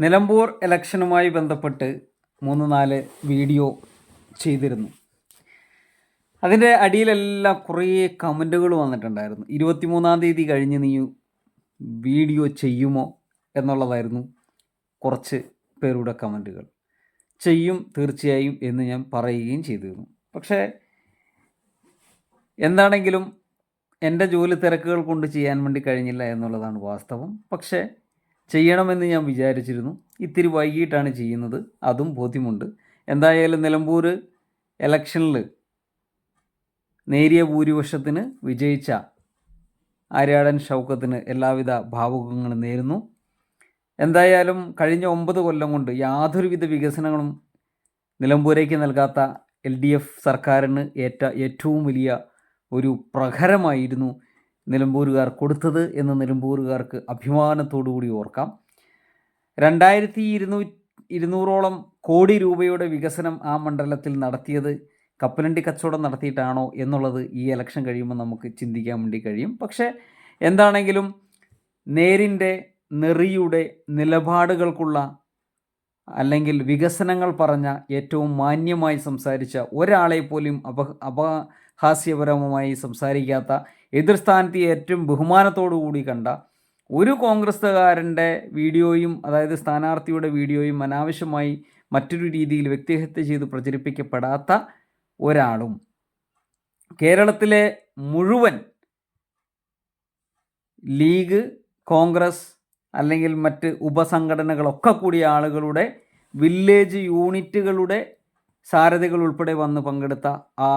നിലമ്പൂർ ഇലക്ഷനുമായി ബന്ധപ്പെട്ട് മൂന്ന് നാല് വീഡിയോ ചെയ്തിരുന്നു. അതിന്റെ അടിയിലെല്ലാം കുറേ കമന്റുകൾ വന്നിട്ടുണ്ടായിരുന്നു. ഇരുപത്തിമൂന്നാം തീയതി കഴിഞ്ഞ് നീ വീഡിയോ ചെയ്യുമോ എന്നുള്ളതായിരുന്നു കുറച്ച് പേരുടെ കമന്റുകൾ. ചെയ്യും തീർച്ചയായും എന്ന് ഞാൻ പറയുകയും ചെയ്തിരുന്നു. പക്ഷേ എന്താണെങ്കിലും എന്റെ ജോലി തിരക്കുകൾ കൊണ്ട് ചെയ്യാൻ വേണ്ടി കഴിഞ്ഞില്ല എന്നുള്ളതാണ് വാസ്തവം. പക്ഷേ ചെയ്യണമെന്ന് ഞാൻ വിചാരിച്ചിരുന്നു. ഇത്തിരി വൈകിട്ടാണ് ചെയ്യുന്നത്. അതും ബോധ്യമുണ്ട്. എന്തായാലും നിലമ്പൂർ എലക്ഷനിൽ നേരിയ ഭൂരിപക്ഷത്തിന് വിജയിച്ച ആര്യാടൻ ഷൗക്കത്തിന് എല്ലാവിധ ഭാവുകങ്ങളും നേരുന്നു. എന്തായാലും കഴിഞ്ഞ ഒമ്പത് കൊല്ലം കൊണ്ട് യാതൊരുവിധ വികസനങ്ങളും നിലമ്പൂരേക്ക് നൽകാത്ത എൽ ഡി എഫ് സർക്കാരിന് ഏറ്റ ഏറ്റവും വലിയ ഒരു പ്രഹരമായിരുന്നു നിലമ്പൂരുകാർ കൊടുത്തത് എന്ന് നിലമ്പൂരുകാർക്ക് അഭിമാനത്തോടു കൂടി ഓർക്കാം. രണ്ടായിരത്തി ഇരുന്നൂ ഇരുന്നൂറോളം കോടി രൂപയുടെ വികസനം ആ മണ്ഡലത്തിൽ നടത്തിയത് കപ്പലണ്ടി കച്ചവടം നടത്തിയിട്ടാണോ എന്നുള്ളത് ഈ ഇലക്ഷൻ കഴിയുമ്പോൾ നമുക്ക് ചിന്തിക്കാൻ വേണ്ടി കഴിയും. പക്ഷേ എന്താണെങ്കിലും നേരിന്റെ നെറിയുടെ നിലപാടുകൾക്കുള്ള അല്ലെങ്കിൽ വികസനങ്ങൾ പറഞ്ഞ ഏറ്റവും മാന്യമായി സംസാരിച്ച ഒരാളെ പോലും അപ അപഹാസ്യപരമായി സംസാരിക്കാത്ത എതിർ സ്ഥാനത്ത് ഏറ്റവും ബഹുമാനത്തോടു കൂടി കണ്ട ഒരു കോൺഗ്രസ്സുകാരന്റെ വീഡിയോയും അതായത് സ്ഥാനാർത്ഥിയുടെ വീഡിയോയും അനാവശ്യമായി മറ്റൊരു രീതിയിൽ വ്യക്തിഹത്യ ചെയ്ത് പ്രചരിപ്പിക്കപ്പെടാത്ത ഒരാളും കേരളത്തിലെ മുഴുവൻ ലീഗ് കോൺഗ്രസ് അല്ലെങ്കിൽ മറ്റ് ഉപസംഘടനകളൊക്കെ കൂടിയ ആളുകളുടെ വില്ലേജ് യൂണിറ്റുകളുടെ സാരഥികൾ ഉൾപ്പെടെ വന്ന് പങ്കെടുത്ത ആ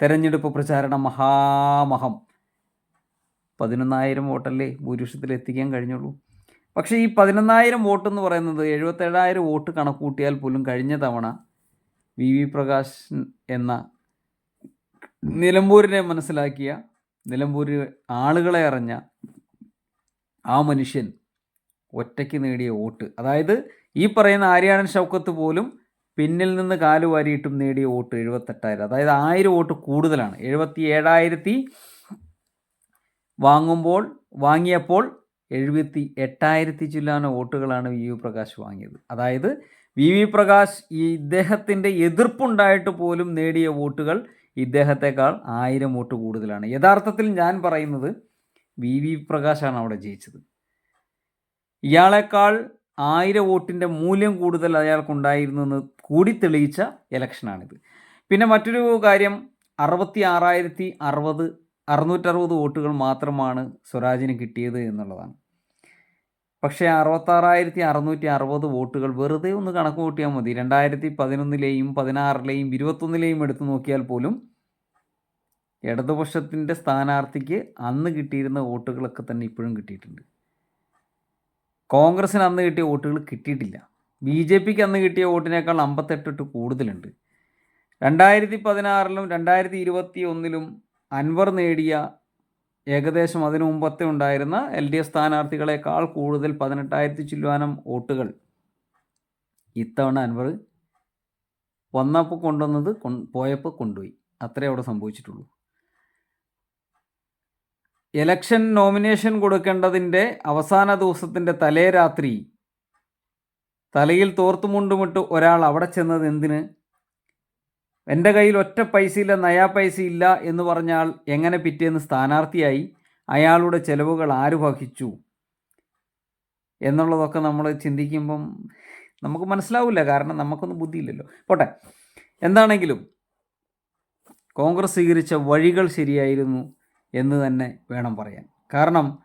തെരഞ്ഞെടുപ്പ് പ്രചാരണ മഹാമഹം. പതിനൊന്നായിരം വോട്ടല്ലേ ഭൂരിപക്ഷത്തിൽ എത്തിക്കാൻ കഴിഞ്ഞുള്ളൂ. പക്ഷേ ഈ പതിനൊന്നായിരം വോട്ട് എന്ന് പറയുന്നത് എഴുപത്തേഴായിരം വോട്ട് കണക്കൂട്ടിയാൽ പോലും കഴിഞ്ഞ തവണ വി. വി. പ്രകാശ് എന്ന നിലമ്പൂരിനെ മനസ്സിലാക്കിയ നിലമ്പൂര് ആളുകളെ അറിഞ്ഞ ആ മനുഷ്യൻ ഒറ്റയ്ക്ക് നേടിയ വോട്ട്. അതായത് ഈ പറയുന്ന ആര്യാടൻ ഷൗക്കത്ത് പോലും പിന്നിൽ നിന്ന് കാലുവാരിയിട്ടും നേടിയ വോട്ട് എഴുപത്തെട്ടായിരം. അതായത് ആയിരം വോട്ട് കൂടുതലാണ്. എഴുപത്തി ഏഴായിരത്തി വാങ്ങുമ്പോൾ വാങ്ങിയപ്പോൾ എഴുപത്തി എട്ടായിരത്തി ചില്ലാന വോട്ടുകളാണ് വി വി പ്രകാശ് വാങ്ങിയത്. അതായത് വി വി പ്രകാശ് ഈ ഇദ്ദേഹത്തിന്റെ എതിർപ്പുണ്ടായിട്ട് പോലും നേടിയ വോട്ടുകൾ ഇദ്ദേഹത്തെക്കാൾ ആയിരം വോട്ട് കൂടുതലാണ്. യഥാർത്ഥത്തിൽ ഞാൻ പറയുന്നത് വി വി പ്രകാശാണ് അവിടെ ജയിച്ചത്. ഇയാളെക്കാൾ ആയിരം വോട്ടിന്റെ മൂല്യം കൂടുതൽ അയാൾക്കുണ്ടായിരുന്നു എന്ന് കൂടി തെളിയിച്ച ഇലക്ഷനാണിത്. പിന്നെ മറ്റൊരു കാര്യം അറുപത്തി ആറായിരത്തി അറുപത് അറുന്നൂറ്ററുപത് വോട്ടുകൾ മാത്രമാണ് സ്വരാജിന് കിട്ടിയത് എന്നുള്ളതാണ്. പക്ഷേ അറുപത്താറായിരത്തി അറുന്നൂറ്റി അറുപത് വോട്ടുകൾ വെറുതെ ഒന്ന് കണക്ക് കൂട്ടിയാൽ മതി. രണ്ടായിരത്തി പതിനൊന്നിലെയും പതിനാറിലെയും ഇരുപത്തൊന്നിലെയും എടുത്തു നോക്കിയാൽ പോലും ഇടതുപക്ഷത്തിന്റെ സ്ഥാനാർത്ഥിക്ക് അന്ന് കിട്ടിയിരുന്ന വോട്ടുകളൊക്കെ തന്നെ ഇപ്പോഴും കിട്ടിയിട്ടുണ്ട്. കോൺഗ്രസ്സിന് അന്ന് കിട്ടിയ വോട്ടുകൾ കിട്ടിയിട്ടില്ല. ബി ജെ പിക്ക് അന്ന് കിട്ടിയ വോട്ടിനേക്കാൾ അമ്പത്തെട്ട് കൂടുതലുണ്ട്. രണ്ടായിരത്തി പതിനാറിലും രണ്ടായിരത്തി ഇരുപത്തി ഒന്നിലും അൻവർ നേടിയ ഏകദേശം അതിനു മുമ്പത്തെ ഉണ്ടായിരുന്ന എൽ ഡി എഫ് സ്ഥാനാർത്ഥികളെക്കാൾ കൂടുതൽ പതിനെട്ടായിരത്തി ചില്ലുവാനം വോട്ടുകൾ. ഇത്തവണ അൻവർ വന്നപ്പോൾ കൊണ്ടുവന്നത് പോയപ്പോൾ കൊണ്ടുപോയി. അത്രേ അവിടെ സംഭവിച്ചിട്ടുള്ളൂ. എലക്ഷൻ നോമിനേഷൻ കൊടുക്കേണ്ടതിന്റെ അവസാന ദിവസത്തിന്റെ തലേ രാത്രി തലയിൽ തോർത്തുമുണ്ടുമിട്ട് ഒരാൾ അവിടെ ചെന്നത് എന്തിന്? എന്റെ കയ്യിൽ ഒറ്റ പൈസയില്ല നയാ പൈസ ഇല്ല എന്ന് പറഞ്ഞാൽ എങ്ങനെ പിറ്റേന്ന് സ്ഥാനാർത്ഥിയായി? അയാളുടെ ചെലവുകൾ ആര് വഹിച്ചു? എന്നുള്ളതൊക്കെ നമ്മൾ ചിന്തിക്കുമ്പം നമുക്ക് മനസ്സിലാവില്ല. കാരണം നമുക്കൊന്നും ബുദ്ധിയില്ലല്ലോ. പോട്ടെ. എന്താണെങ്കിലും കോൺഗ്രസ് സ്വീകരിച്ച വഴികൾ ശരിയായിരുന്നു എന്ന് തന്നെ വേണം പറയാൻ. കാരണം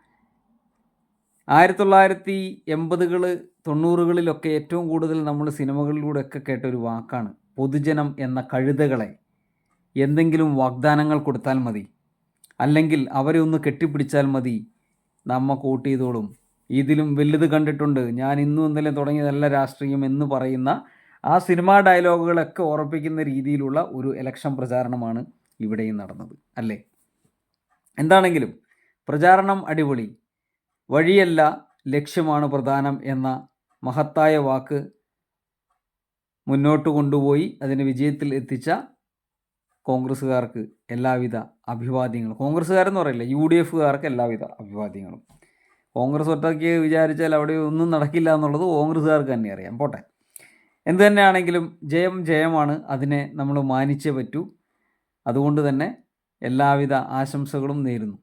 ആയിരത്തി തൊള്ളായിരത്തി എൺപതുകൾ തൊണ്ണൂറുകളിലൊക്കെ ഏറ്റവും കൂടുതൽ നമ്മൾ സിനിമകളിലൂടെയൊക്കെ കേട്ട ഒരു വാക്കാണ് പൊതുജനം എന്ന കഴുതകളെ എന്തെങ്കിലും വാഗ്ദാനങ്ങൾ കൊടുത്താൽ മതി. അല്ലെങ്കിൽ അവരെ ഒന്ന് കെട്ടിപ്പിടിച്ചാൽ മതി. നമ്മ വോട്ട് ചെയ്തോളും. ഇതിലും വലുത് കണ്ടിട്ടുണ്ട്. ഞാൻ ഇന്നും ഇന്നലെ തുടങ്ങിയതല്ല രാഷ്ട്രീയം എന്ന് പറയുന്ന ആ സിനിമാ ഡയലോഗുകളൊക്കെ ഉറപ്പിക്കുന്ന രീതിയിലുള്ള ഒരു ഇലക്ഷൻ പ്രചാരണമാണ് ഇവിടെയും നടന്നത്. അല്ലേ? എന്താണെങ്കിലും പ്രചാരണം അടിപൊളി. വഴിയല്ല ലക്ഷ്യമാണ് പ്രധാനം എന്ന മഹത്തായ വാക്ക് മുന്നോട്ട് കൊണ്ടുപോയി അതിനെ വിജയത്തിൽ എത്തിച്ച കോൺഗ്രസ്സുകാർക്ക് എല്ലാവിധ അഭിവാദ്യങ്ങളും. കോൺഗ്രസ്സുകാരെന്ന് പറയില്ല യു ഡി എഫുകാർക്ക് എല്ലാവിധ അഭിവാദ്യങ്ങളും. കോൺഗ്രസ് ഒറ്റയ്ക്ക് വിചാരിച്ചാൽ അവിടെ ഒന്നും നടക്കില്ല എന്നുള്ളത് കോൺഗ്രസ്സുകാർക്ക് തന്നെ അറിയാം. പോട്ടെ. എന്ത് തന്നെയാണെങ്കിലും ജയം ജയമാണ് അതിനെ നമ്മൾ മാനിച്ചേ പറ്റൂ. അതുകൊണ്ട് തന്നെ എല്ലാവിധ ആശംസകളും നേരുന്നു.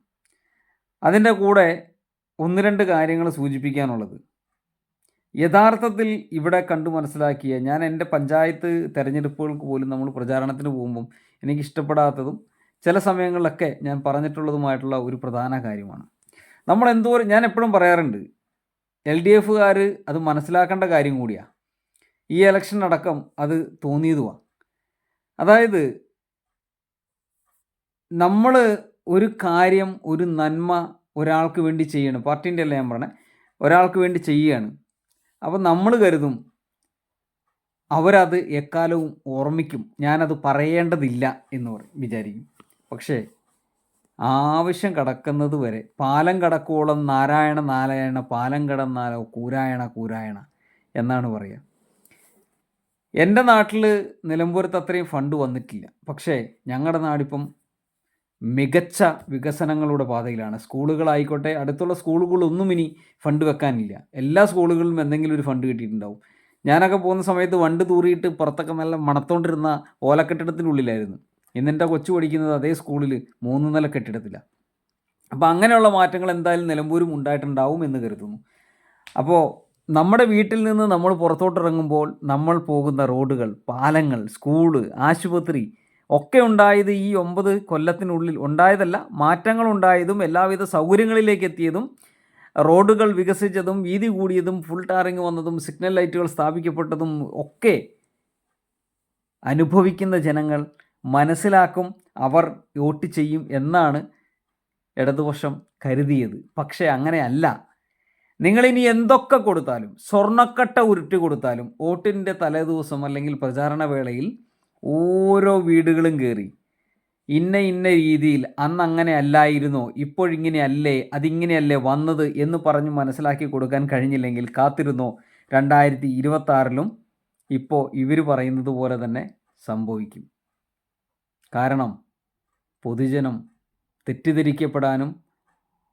അതിന്റെ കൂടെ ഒന്ന് രണ്ട് കാര്യങ്ങൾ സൂചിപ്പിക്കാനുള്ളത്. യഥാർത്ഥത്തിൽ ഇവിടെ കണ്ടു മനസ്സിലാക്കിയ ഞാൻ എന്റെ പഞ്ചായത്ത് തെരഞ്ഞെടുപ്പുകൾക്ക് പോലും നമ്മൾ പ്രചാരണത്തിന് പോകുമ്പം എനിക്ക് ഇഷ്ടപ്പെടാത്തതും ചില സമയങ്ങളിലൊക്കെ ഞാൻ പറഞ്ഞിട്ടുള്ളതുമായിട്ടുള്ള ഒരു പ്രധാന കാര്യമാണ്. നമ്മൾ എന്തോരം ഞാൻ എപ്പോഴും പറയാറുണ്ട് എൽ ഡി എഫുകാർ അത് മനസ്സിലാക്കേണ്ട കാര്യം കൂടിയാണ് ഈ ഇലക്ഷൻ അടക്കം അത് തോന്നിയതുമാണ് അതായത് നമ്മൾ ഒരു കാര്യം ഒരു നന്മ ഒരാൾക്ക് വേണ്ടി ചെയ്യണം. പാർട്ടീന്റെ അല്ല ഞാൻ പറഞ്ഞത് ഒരാൾക്ക് വേണ്ടി ചെയ്യുകയാണ് അപ്പം നമ്മൾ കരുതും അവരത് എക്കാലവും ഓർമ്മിക്കും. ഞാനത് പറയേണ്ടതില്ല എന്ന് പറയും വിചാരിക്കും. പക്ഷേ ആവശ്യം കടക്കുന്നത് വരെ പാലം കടക്കോളം നാരായണ നാരായണ പാലം കടന്നാലോ കൂരായണ കൂരായണ എന്നാണ് പറയുക എന്റെ നാട്ടിൽ നിലമ്പൂരത്ത് അത്രയും ഫണ്ട് വന്നിട്ടില്ല. പക്ഷേ ഞങ്ങളുടെ നാടിപ്പം മികച്ച വികസനങ്ങളുടെ പാതയിലാണ്. സ്കൂളുകളായിക്കോട്ടെ അടുത്തുള്ള സ്കൂളുകളൊന്നും ഇനി ഫണ്ട് വെക്കാനില്ല. എല്ലാ സ്കൂളുകളിലും എന്തെങ്കിലും ഒരു ഫണ്ട് കിട്ടിയിട്ടുണ്ടാവും. ഞാനൊക്കെ പോകുന്ന സമയത്ത് വണ്ട് തൂറിയിട്ട് പുറത്തൊക്കെ നല്ല മണത്തോണ്ടിരുന്ന ഓലക്കെട്ടിടത്തിനുള്ളിലായിരുന്നു. ഇന്നെന്റെ കൊച്ചു പഠിക്കുന്നത് അതേ സ്കൂളിൽ മൂന്ന് നില കെട്ടിടത്തിലാണ് അപ്പോൾ അങ്ങനെയുള്ള മാറ്റങ്ങൾ എന്തായാലും നിലമ്പൂരും ഉണ്ടായിട്ടുണ്ടാവും എന്ന് കരുതുന്നു. അപ്പോൾ നമ്മുടെ വീട്ടിൽ നിന്ന് നമ്മൾ പുറത്തോട്ടിറങ്ങുമ്പോൾ നമ്മൾ പോകുന്ന റോഡുകൾ പാലങ്ങൾ സ്കൂൾ ആശുപത്രി ഒക്കെ ഉണ്ടായത് ഈ ഒമ്പത് കൊല്ലത്തിനുള്ളിൽ ഉണ്ടായതല്ല മാറ്റങ്ങൾ ഉണ്ടായതും എല്ലാവിധ സൗകര്യങ്ങളിലേക്ക് എത്തിയതും റോഡുകൾ വികസിച്ചതും വീതി കൂടിയതും ഫുൾ ടാറിങ് വന്നതും സിഗ്നൽ ലൈറ്റുകൾ സ്ഥാപിക്കപ്പെട്ടതും ഒക്കെ അനുഭവിക്കുന്ന ജനങ്ങൾ മനസ്സിലാക്കും അവർ വോട്ട് ചെയ്യും എന്നാണ് ഇടതുപക്ഷം കരുതിയത്. പക്ഷേ അങ്ങനെയല്ല. നിങ്ങളിനി എന്തൊക്കെ കൊടുത്താലും സ്വർണക്കട്ട ഉരുട്ടി കൊടുത്താലും വോട്ടിന്റെ തലേദിവസം അല്ലെങ്കിൽ പ്രചാരണ വേളയിൽ ഓരോ വീടുകളും കയറി ഇന്ന ഇന്ന രീതിയിൽ അന്ന് അങ്ങനെ അല്ലായിരുന്നോ? ഇപ്പോഴിങ്ങനെയല്ലേ അതിങ്ങനെയല്ലേ വന്നത് എന്ന് പറഞ്ഞ് മനസ്സിലാക്കി കൊടുക്കാൻ കഴിഞ്ഞില്ലെങ്കിൽ കാത്തിരുന്നോ? രണ്ടായിരത്തി ഇരുപത്താറിലും ഇപ്പോൾ ഇവർ പറയുന്നത് പോലെ തന്നെ സംഭവിക്കും. കാരണം പൊതുജനം തെറ്റിദ്ധരിക്കപ്പെടാനും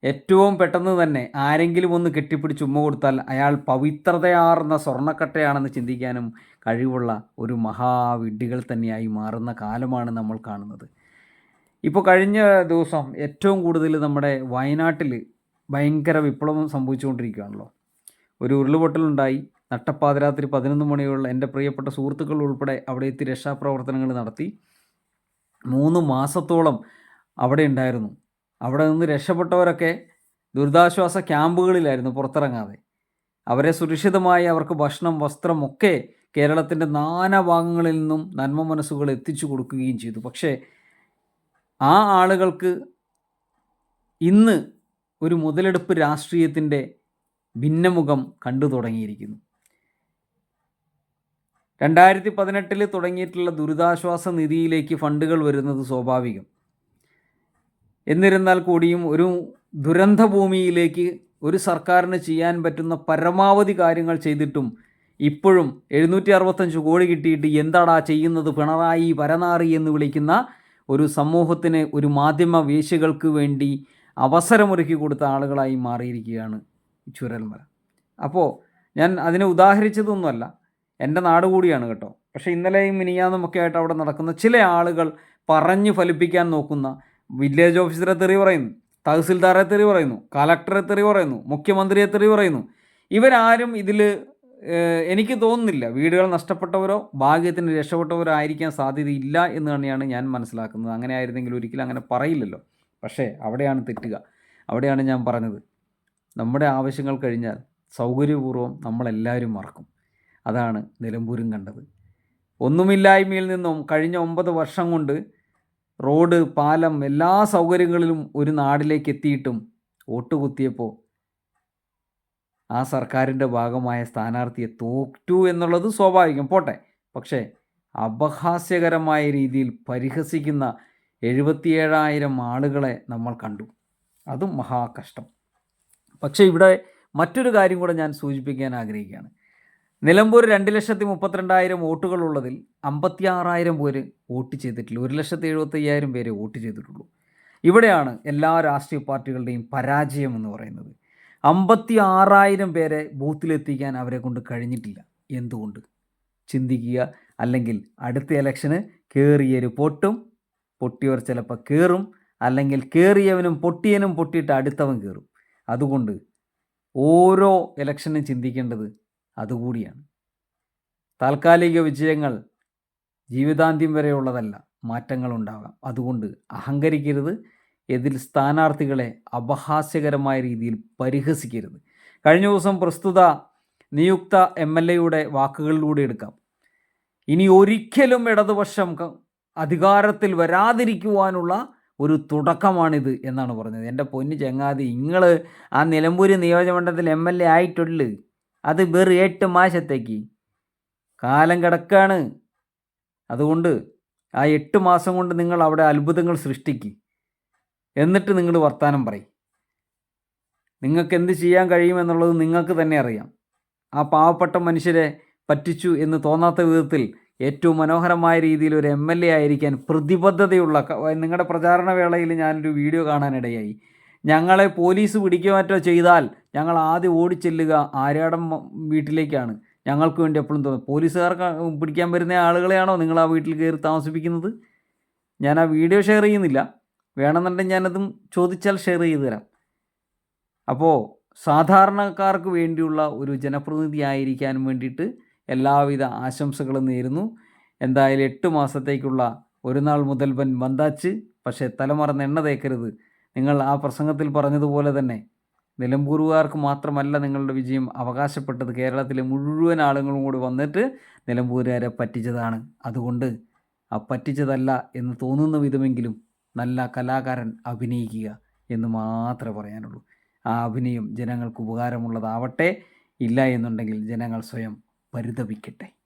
ഏറ്റവും പെട്ടെന്ന് തന്നെ ആരെങ്കിലും ഒന്ന് കെട്ടിപ്പിടിച്ച് ഉമ്മ കൊടുത്താൽ അയാൾ പവിത്രതയാർന്ന സ്വർണക്കട്ടയാണെന്ന് ചിന്തിക്കാനും കഴിവുള്ള ഒരു മഹാവിഡ്ഢികൾ തന്നെയായി മാറുന്ന കാലമാണ് നമ്മൾ കാണുന്നത്. ഇപ്പോൾ കഴിഞ്ഞ ദിവസം ഏറ്റവും കൂടുതൽ നമ്മുടെ വയനാട്ടിൽ ഭയങ്കര വിപ്ലവം സംഭവിച്ചുകൊണ്ടിരിക്കുകയാണല്ലോ. ഒരു ഉരുളുപൊട്ടലുണ്ടായി നട്ടപ്പാതിരാത്രി പതിനൊന്ന് മണിയുള്ള എന്റെ പ്രിയപ്പെട്ട സുഹൃത്തുക്കൾ ഉൾപ്പെടെ അവിടെ എത്തി രക്ഷാപ്രവർത്തനങ്ങൾ നടത്തി. മൂന്ന് മാസത്തോളം അവിടെ ഉണ്ടായിരുന്നു. അവിടെ നിന്ന് രക്ഷപ്പെട്ടവരൊക്കെ ദുരിതാശ്വാസ ക്യാമ്പുകളിലായിരുന്നു പുറത്തിറങ്ങാതെ. അവരെ സുരക്ഷിതമായി അവർക്ക് ഭക്ഷണം വസ്ത്രം ഒക്കെ കേരളത്തിന്റെ നാനാഭാഗങ്ങളിൽ നിന്നും നന്മ മനസ്സുകൾ എത്തിച്ചു കൊടുക്കുകയും ചെയ്തു. പക്ഷേ ആ ആളുകൾക്ക് ഇന്ന് ഒരു മുതലെടുപ്പ് രാഷ്ട്രീയത്തിന്റെ ഭിന്നമുഖം കണ്ടു തുടങ്ങിയിരിക്കുന്നു. രണ്ടായിരത്തി പതിനെട്ടിൽ തുടങ്ങിയിട്ടുള്ള ദുരിതാശ്വാസ നിധിയിലേക്ക് ഫണ്ടുകൾ വരുന്നത് സ്വാഭാവികം. എന്നിരുന്നാൽ കൂടിയും ഒരു ദുരന്ത ഭൂമിയിലേക്ക് ഒരു സർക്കാരിന് ചെയ്യാൻ പറ്റുന്ന പരമാവധി കാര്യങ്ങൾ ചെയ്തിട്ടും ഇപ്പോഴും എഴുന്നൂറ്റി അറുപത്തഞ്ച് കോടി കിട്ടിയിട്ട് എന്താടാ ചെയ്യുന്നത്? പിണറായി പരനാറി എന്ന് വിളിക്കുന്ന ഒരു സമൂഹത്തിന് ഒരു മാധ്യമ വേശികൾക്ക് വേണ്ടി അവസരമൊരുക്കി കൊടുത്ത ആളുകളായി മാറിയിരിക്കുകയാണ് ചുരൽമല. അപ്പോൾ ഞാൻ അതിനെ ഉദാഹരിച്ചതൊന്നുമല്ല. എന്റെ നാട് കൂടിയാണ് കേട്ടോ. പക്ഷേ ഇന്നലെയും മിനിയാന്നുമൊക്കെ ആയിട്ട് അവിടെ നടക്കുന്ന ചില ആളുകൾ പറഞ്ഞു ഫലിപ്പിക്കാൻ നോക്കുന്ന വില്ലേജ് ഓഫീസറെ തെറി പറയുന്നു തഹസിൽദാറെ തെറി പറയുന്നു കലക്ടറെ തെറി പറയുന്നു മുഖ്യമന്ത്രിയെ തെറി പറയുന്നു. ഇവരാരും ഇതിൽ എനിക്ക് തോന്നുന്നില്ല വീടുകൾ നഷ്ടപ്പെട്ടവരോ ഭാഗ്യത്തിന് രക്ഷപ്പെട്ടവരോ ആയിരിക്കാൻ സാധ്യതയില്ല എന്ന് തന്നെയാണ് ഞാൻ മനസ്സിലാക്കുന്നത്. അങ്ങനെ ആയിരുന്നെങ്കിൽ ഒരിക്കലും അങ്ങനെ പറയില്ലല്ലോ. പക്ഷേ അവിടെയാണ് തെറ്റുക. അവിടെയാണ് ഞാൻ പറഞ്ഞത്. നമ്മുടെ ആവശ്യങ്ങൾ കഴിഞ്ഞാൽ സൗകര്യപൂർവം നമ്മളെല്ലാവരും മറക്കും. അതാണ് നിലമ്പൂരും കണ്ടത്. ഒന്നുമില്ലായ്മയിൽ നിന്നും കഴിഞ്ഞ ഒമ്പത് വർഷം കൊണ്ട് റോഡ് പാലം എല്ലാ സൗകര്യങ്ങളിലും ഒരു നാടിലേക്ക് എത്തിയിട്ടും വോട്ട് കുത്തിയപ്പോൾ ആ സർക്കാരിന്റെ ഭാഗമായ സ്ഥാനാർത്ഥിയെ തോറ്റു എന്നുള്ളത് സ്വാഭാവികം. പോട്ടെ. പക്ഷേ അപഹാസ്യകരമായ രീതിയിൽ പരിഹസിക്കുന്ന എഴുപത്തിയേഴായിരം ആളുകളെ നമ്മൾ കണ്ടു. അതും മഹാകഷ്ടം. പക്ഷേ ഇവിടെ മറ്റൊരു കാര്യം കൂടെ ഞാൻ സൂചിപ്പിക്കാൻ ആഗ്രഹിക്കുകയാണ്. നിലമ്പൂർ രണ്ട് ലക്ഷത്തി മുപ്പത്തിരണ്ടായിരം വോട്ടുകളുള്ളതിൽ അമ്പത്തി ആറായിരം പേര് വോട്ട് ചെയ്തിട്ടില്ല. ഒരു ലക്ഷത്തി എഴുപത്തി അയ്യായിരം പേര് വോട്ട് ചെയ്തിട്ടുള്ളൂ. ഇവിടെയാണ് എല്ലാ രാഷ്ട്രീയ പാർട്ടികളുടെയും പരാജയം എന്ന് പറയുന്നത്. അമ്പത്തി ആറായിരം പേരെ ബൂത്തിലെത്തിക്കാൻ അവരെ കൊണ്ട് കഴിഞ്ഞിട്ടില്ല. എന്തുകൊണ്ട്? ചിന്തിക്കുക. അല്ലെങ്കിൽ അടുത്ത ഇലക്ഷന് കയറിയൊരു പൊട്ടും പൊട്ടിയവർ ചിലപ്പോൾ കയറും അല്ലെങ്കിൽ കയറിയവനും പൊട്ടിയനും പൊട്ടിയിട്ട് അടുത്തവൻ കയറും അതുകൊണ്ട് ഓരോ ഇലക്ഷനും ചിന്തിക്കേണ്ടത് അതുകൂടിയാണ്. താൽക്കാലിക വിജയങ്ങൾ ജീവിതാന്ത്യം വരെയുള്ളതല്ല മാറ്റങ്ങൾ മാറ്റങ്ങളുണ്ടാകാം. അതുകൊണ്ട് അഹങ്കരിക്കരുത് എതിൽ സ്ഥാനാർത്ഥികളെ അപഹാസ്യകരമായ രീതിയിൽ പരിഹസിക്കരുത്. കഴിഞ്ഞ ദിവസം പ്രസ്തുത നിയുക്ത എം എൽ എയുടെ വാക്കുകളിലൂടെ എടുക്കാം. ഇനി ഒരിക്കലും ഇടതുപക്ഷം അധികാരത്തിൽ വരാതിരിക്കുവാനുള്ള ഒരു തുടക്കമാണിത് എന്നാണ് പറഞ്ഞത്. എന്റെ പൊന്നു ചങ്ങാതി നിങ്ങൾ ആ നിലമ്പൂർ നിയോജകമണ്ഡലത്തിൽ എം എൽ എ ആയിട്ടുള്ളു. അത് വെറും എട്ട് മാസത്തേക്ക്. കാലം കിടക്കാണ്. അതുകൊണ്ട് ആ എട്ട് മാസം കൊണ്ട് നിങ്ങൾ അവിടെ അത്ഭുതങ്ങൾ സൃഷ്ടിക്ക്. എന്നിട്ട് നിങ്ങൾ വർത്തമാനം പറയും. നിങ്ങൾക്ക് എന്ത് ചെയ്യാൻ കഴിയുമെന്നുള്ളത് നിങ്ങൾക്ക് തന്നെ അറിയാം. ആ പാവപ്പെട്ട മനുഷ്യരെ പറ്റിച്ചു എന്ന് തോന്നാത്ത വിധത്തിൽ ഏറ്റവും മനോഹരമായ രീതിയിൽ ഒരു എം എൽ എ ആയിരിക്കാൻ പ്രതിബദ്ധതയുള്ള നിങ്ങളുടെ പ്രചാരണ വേളയിൽ ഞാനൊരു വീഡിയോ കാണാനിടയായി. ഞങ്ങളെ പോലീസ് പിടിക്കുക മറ്റോ ചെയ്താൽ ഞങ്ങൾ ആദ്യം ഓടിച്ചെല്ലുക ആര്യാടം വീട്ടിലേക്കാണ്. ഞങ്ങൾക്ക് വേണ്ടി എപ്പോഴും തോന്നും. പോലീസുകാർക്ക് പിടിക്കാൻ വരുന്ന ആളുകളെയാണോ നിങ്ങൾ ആ വീട്ടിൽ കയറി താമസിപ്പിക്കുന്നത്? ഞാൻ ആ വീഡിയോ ഷെയർ ചെയ്യുന്നില്ല. വേണമെന്നുണ്ടെങ്കിൽ ഞാനതും ചോദിച്ചാൽ ഷെയർ ചെയ്തു തരാം. അപ്പോൾ സാധാരണക്കാർക്ക് വേണ്ടിയുള്ള ഒരു ജനപ്രതിനിധി ആയിരിക്കാൻ വേണ്ടിയിട്ട് എല്ലാവിധ ആശംസകളും നേരുന്നു. എന്തായാലും എട്ട് മാസത്തേക്കുള്ള ഒരു നാൾ മുതൽ ബൻ വന്താച്ച്. പക്ഷേ തലമറന്ന് എണ്ണ തേക്കരുത്. നിങ്ങൾ ആ പ്രസംഗത്തിൽ പറഞ്ഞതുപോലെ തന്നെ നിലമ്പൂരുകാർക്ക് മാത്രമല്ല നിങ്ങളുടെ വിജയം അവകാശപ്പെട്ടത്. കേരളത്തിലെ മുഴുവൻ ആളുകളും കൂടി വന്നിട്ട് നിലമ്പൂരുകാരെ പറ്റിച്ചതാണ്. അതുകൊണ്ട് ആ പറ്റിച്ചതല്ല എന്ന് തോന്നുന്ന വിധമെങ്കിലും നല്ല കലാകാരൻ അഭിനയിക്കുക എന്ന് മാത്രമേ പറയാനുള്ളൂ. ആ അഭിനയം ജനങ്ങൾക്ക് ഉപകാരമുള്ളതാവട്ടെ. ഇല്ല എന്നുണ്ടെങ്കിൽ ജനങ്ങൾ സ്വയം പരിതപിക്കട്ടെ.